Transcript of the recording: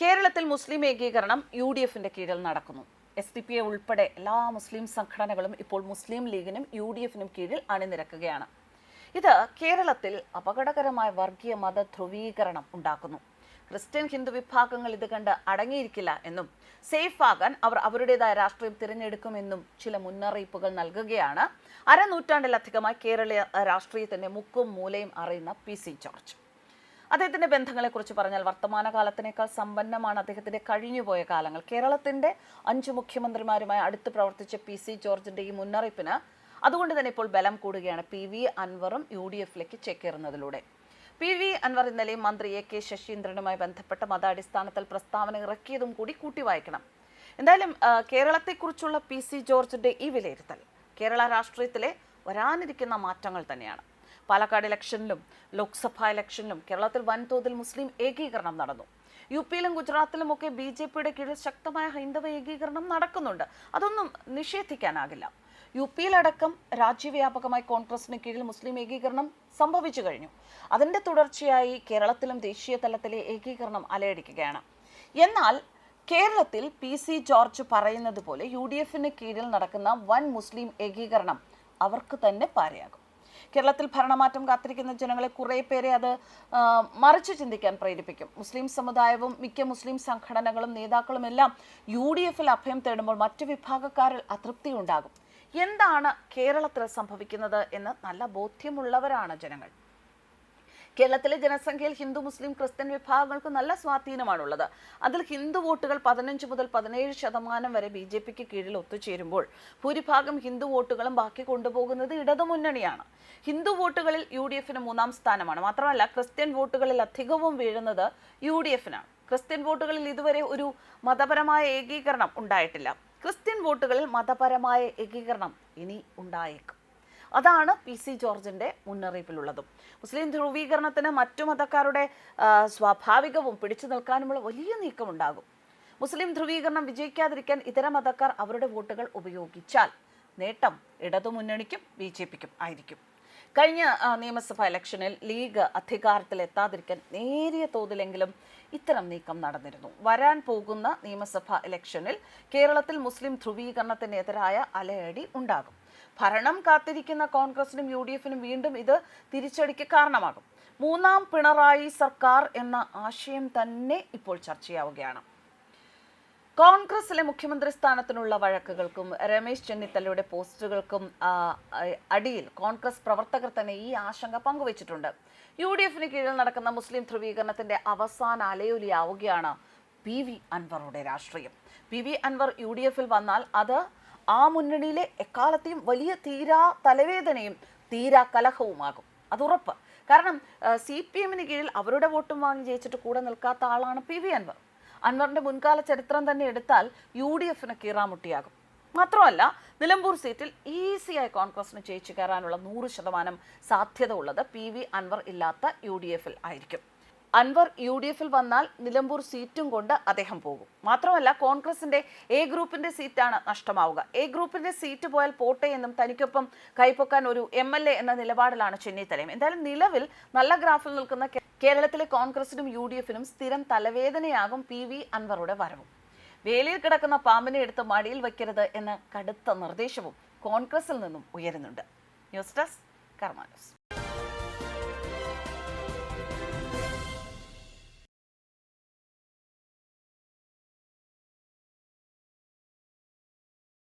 കേരളത്തിൽ മുസ്ലിം ഏകീകരണം U D എഫിന്റെ കീഴിൽ നടക്കുന്നു. എസ് ഡി പി എ ഉൾപ്പെടെ എല്ലാ മുസ്ലിം സംഘടനകളും ഇപ്പോൾ മുസ്ലിം ലീഗിനും യു ഡി എഫിനും കീഴിൽ അണിനിരക്കുകയാണ്. ഇത് കേരളത്തിൽ അപകടകരമായ വർഗീയ മത ധ്രുവീകരണം ഉണ്ടാക്കുന്നു. ക്രിസ്ത്യൻ ഹിന്ദു വിഭാഗങ്ങൾ ഇത് കണ്ട് അടങ്ങിയിരിക്കില്ല എന്നും സേഫ് ആകാൻ അവർ അവരുടേതായ രാഷ്ട്രീയം തിരഞ്ഞെടുക്കുമെന്നും ചില മുന്നറിയിപ്പുകൾ നൽകുകയാണ്. അരനൂറ്റാണ്ടിലധികമായി കേരളീയ രാഷ്ട്രീയത്തിന്റെ മുക്കും മൂലയും അറിയുന്ന പി സി ജോർജ്. അദ്ദേഹത്തിന്റെ ബന്ധങ്ങളെക്കുറിച്ച് പറഞ്ഞാൽ വർത്തമാന കാലത്തിനേക്കാൾ സമ്പന്നമാണ് അദ്ദേഹത്തിന്റെ കഴിഞ്ഞുപോയ കാലങ്ങൾ. കേരളത്തിന്റെ അഞ്ചു മുഖ്യമന്ത്രിമാരുമായി അടുത്ത് പ്രവർത്തിച്ച പി സി ജോർജിന്റെ ഈ മുന്നറിയിപ്പിന് അതുകൊണ്ട് തന്നെ ഇപ്പോൾ ബലം കൂടുകയാണ് പി വി അൻവറും യു ഡി എഫിലേക്ക് ചേക്കേറുന്നതിലൂടെ. പി വി അൻവർ ഇന്നലെ മന്ത്രി എ കെ ശശീന്ദ്രനുമായി ബന്ധപ്പെട്ട മതാടിസ്ഥാനത്തിൽ പ്രസ്താവന ഇറക്കിയതും കൂടി കൂട്ടി വായിക്കണം എന്തായാലും കേരളത്തെക്കുറിച്ചുള്ള പി സി ജോർജിന്റെ ഈ വിലയിരുത്തൽ കേരള രാഷ്ട്രീയത്തിലെ വരാനിരിക്കുന്ന മാറ്റങ്ങൾ തന്നെയാണ്. പാലക്കാട് ഇലക്ഷനിലും ലോക്സഭാ ഇലക്ഷനിലും കേരളത്തിൽ വൻതോതിൽ മുസ്ലിം ഏകീകരണം നടന്നു. യു പിയിലും ഗുജറാത്തിലും ഒക്കെ ബി ജെ പിയുടെ കീഴിൽ ശക്തമായ ഹൈന്ദവ ഏകീകരണം നടക്കുന്നുണ്ട്. അതൊന്നും നിഷേധിക്കാനാകില്ല. യു പിയിലടക്കം രാജ്യവ്യാപകമായി കോൺഗ്രസിന് കീഴിൽ മുസ്ലിം ഏകീകരണം സംഭവിച്ചു കഴിഞ്ഞു. അതിന്റെ തുടർച്ചയായി കേരളത്തിലും ദേശീയ തലത്തിലെ ഏകീകരണം അലയടിക്കുകയാണ്. എന്നാൽ കേരളത്തിൽ പി സി ജോർജ് പറയുന്നത് പോലെ യു ഡി എഫിന് കീഴിൽ നടക്കുന്ന വൻ മുസ്ലിം ഏകീകരണം അവർക്ക് തന്നെ പാരയാകും. കേരളത്തിൽ ഭരണമാറ്റം കാത്തിരിക്കുന്ന ജനങ്ങളെ കുറേ പേരെ അത് മറിച്ചു ചിന്തിക്കാൻ പ്രേരിപ്പിക്കും. മുസ്ലിം സമുദായവും മിക്ക മുസ്ലിം സംഘടനകളും നേതാക്കളും എല്ലാം യു ഡി എഫിൽ അഭയം തേടുമ്പോൾ മറ്റു വിഭാഗക്കാരിൽ അതൃപ്തി ഉണ്ടാകും. എന്താണ് കേരളത്തിൽ സംഭവിക്കുന്നത് എന്ന് നല്ല ബോധ്യമുള്ളവരാണ് ജനങ്ങൾ. കേരളത്തിലെ ജനസംഖ്യയിൽ ഹിന്ദു മുസ്ലിം ക്രിസ്ത്യൻ വിഭാഗങ്ങൾക്ക് നല്ല സ്വാധീനമാണുള്ളത്. അതിൽ ഹിന്ദു വോട്ടുകൾ പതിനഞ്ച് മുതൽ പതിനേഴ് ശതമാനം വരെ ബി ജെ പിക്ക് കീഴിൽ ഒത്തുചേരുമ്പോൾ ഭൂരിഭാഗം ഹിന്ദു വോട്ടുകളും ബാക്കി കൊണ്ടുപോകുന്നത് ഇടതുമുന്നണിയാണ്. ഹിന്ദു വോട്ടുകളിൽ യു ഡി എഫിന് മൂന്നാം സ്ഥാനമാണ്. മാത്രമല്ല ക്രിസ്ത്യൻ വോട്ടുകളിൽ അധികവും വീഴുന്നത് യു ഡി എഫിനാണ്. ക്രിസ്ത്യൻ വോട്ടുകളിൽ ഇതുവരെ ഒരു മതപരമായ ഏകീകരണം ഉണ്ടായിട്ടില്ല. ക്രിസ്ത്യൻ വോട്ടുകളിൽ മതപരമായ ഏകീകരണം ഇനി ഉണ്ടായേക്കും. അതാണ് പി സി ജോർജിന്റെ മുന്നറിയിപ്പിലുള്ളതും. മുസ്ലിം ധ്രുവീകരണത്തിന് മറ്റു മതക്കാരുടെ സ്വാഭാവികവും പിടിച്ചു നിൽക്കാനുമുള്ള വലിയ നീക്കമുണ്ടാകും. മുസ്ലിം ധ്രുവീകരണം വിജയിക്കാതിരിക്കാൻ ഇതര മതക്കാർ അവരുടെ വോട്ടുകൾ ഉപയോഗിച്ചാൽ നേട്ടം ഇടതുമുന്നണിക്കും ബി ജെ പിക്കും ആയിരിക്കും. കഴിഞ്ഞ നിയമസഭാ ഇലക്ഷനിൽ ലീഗ് അധികാരത്തിൽ എത്താതിരിക്കാൻ നേരിയ തോതിലെങ്കിലും ഇത്തരം നീക്കം നടന്നിരുന്നു. വരാൻ പോകുന്ന നിയമസഭാ ഇലക്ഷനിൽ കേരളത്തിൽ മുസ്ലിം ധ്രുവീകരണത്തിനെതിരായ അലയടി ഉണ്ടാകും. ഭരണം കാത്തിരിക്കുന്ന കോൺഗ്രസിനും യു വീണ്ടും ഇത് തിരിച്ചടിക്ക് കാരണമാകും. മൂന്നാം പിണറായി സർക്കാർ എന്ന ആശയം തന്നെ ഇപ്പോൾ ചർച്ചയാവുകയാണ്. കോൺഗ്രസിലെ മുഖ്യമന്ത്രി സ്ഥാനത്തിനുള്ള വഴക്കുകൾക്കും രമേശ് ചെന്നിത്തലയുടെ പോസ്റ്റുകൾക്കും അടിയിൽ കോൺഗ്രസ് പ്രവർത്തകർ തന്നെ ഈ ആശങ്ക പങ്കുവച്ചിട്ടുണ്ട്. യു ഡി എഫിന് കീഴിൽ നടക്കുന്ന മുസ്ലിം ധ്രുവീകരണത്തിന്റെ അവസാന അലയൊലിയാവുകയാണ് പി വി അൻവറുടെ രാഷ്ട്രീയം. P V Anvar U D എഫിൽ വന്നാൽ അത് ആ മുന്നണിയിലെ എക്കാലത്തെയും വലിയ തീരാ തലവേദനയും തീരാ കലഹവുമാകും. അതുറപ്പ് കാരണം സി പി എമ്മിന് കീഴിൽ അവരുടെ വോട്ടും വാങ്ങി ജയിച്ചിട്ട് കൂടെ നിൽക്കാത്ത ആളാണ് പി വി അൻവർ. അൻവറിന്റെ മുൻകാല ചരിത്രം തന്നെ എടുത്താൽ യു ഡി എഫിന് കീറാമുട്ടിയാകും. മാത്രമല്ല നിലമ്പൂർ സീറ്റിൽ ഈസിയായി കോൺഗ്രസിന് ജയിച്ചു കയറാനുള്ള നൂറ് ശതമാനം സാധ്യത ഉള്ളത് പി വി അൻവർ ഇല്ലാത്ത യു ഡി എഫിൽ ആയിരിക്കും. അൻവർ യു ഡി എഫിൽ വന്നാൽ നിലമ്പൂർ സീറ്റും കൊണ്ട് അദ്ദേഹം പോകും. മാത്രമല്ല കോൺഗ്രസിന്റെ എ ഗ്രൂപ്പിന്റെ സീറ്റാണ് നഷ്ടമാവുക. എ ഗ്രൂപ്പിന്റെ സീറ്റ് പോയാൽ പോട്ടെ എന്നും തനിക്കൊപ്പം കൈപ്പൊക്കാൻ ഒരു എം എൽ എ എന്ന നിലപാടിലാണ് ചെന്നിത്തലയും എന്തായാലും നിലവിൽ നല്ല ഗ്രാഫിൽ നിൽക്കുന്ന കേരളത്തിലെ കോൺഗ്രസിനും യു ഡി എഫിനും സ്ഥിരം തലവേദനയാകും പി വി അൻവറുടെ വരവും. വേലിയിൽ കിടക്കുന്ന പാമ്പിനെ എടുത്ത് മടിയിൽ വയ്ക്കരുത് എന്ന കടുത്ത നിർദ്ദേശവും കോൺഗ്രസിൽ നിന്നും ഉയരുന്നുണ്ട്. News desk Karma news.